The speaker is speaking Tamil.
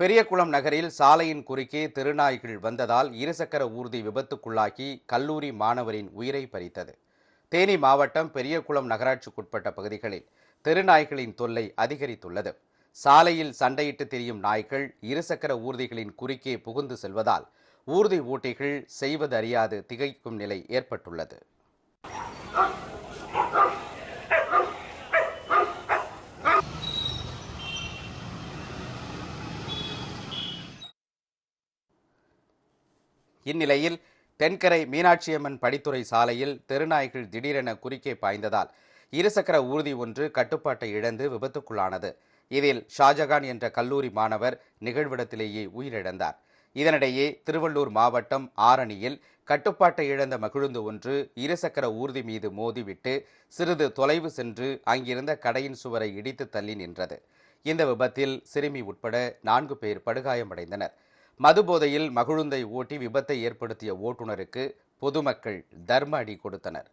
பெரியகுளம் நகரில் சாலையின் குறுக்கே தெருநாய்கள் வந்ததால் இருசக்கர ஊர்தி விபத்துக்குள்ளாகி கல்லூரி மாணவரின் உயிரை பறித்தது. தேனி மாவட்டம் பெரியகுளம் நகராட்சிக்குட்பட்ட பகுதிகளில் தெருநாய்களின் தொல்லை அதிகரித்துள்ளது. சாலையில் சண்டையிட்டு திரியும் நாய்கள் இருசக்கர ஊர்திகளின் குறுக்கே புகுந்து செல்வதால் ஊர்தி ஓட்டிகள் செய்வதறியாது திகைக்கும் நிலை ஏற்பட்டுள்ளது. இந்நிலையில் தென்கரை மீனாட்சியம்மன் படித்துறை சாலையில் தெருநாய்கள் திடீரென குறுக்கே பாய்ந்ததால் இருசக்கர ஊர்தி ஒன்று கட்டுப்பாட்டை இழந்து விபத்துக்குள்ளானது. இதில் ஷாஜகான் என்ற கல்லூரி மாணவர் நிகழ்விடத்திலேயே உயிரிழந்தார். இதனிடையே திருவள்ளூர் மாவட்டம் ஆரணியில் கட்டுப்பாட்டை இழந்த மகிழுந்து ஒன்று இருசக்கர ஊர்தி மீது மோதிவிட்டு சிறிது தொலைவு சென்று அங்கிருந்த கடையின் சுவரை இடித்து தள்ளி நின்றது. இந்த விபத்தில் சிறுமி உட்பட நான்கு பேர் படுகாயமடைந்தனர். மதுபோதையில் மகிழுந்தை ஓட்டி விபத்தை ஏற்படுத்திய ஓட்டுநருக்கு பொதுமக்கள் தர்ம அடி கொடுத்தனர்.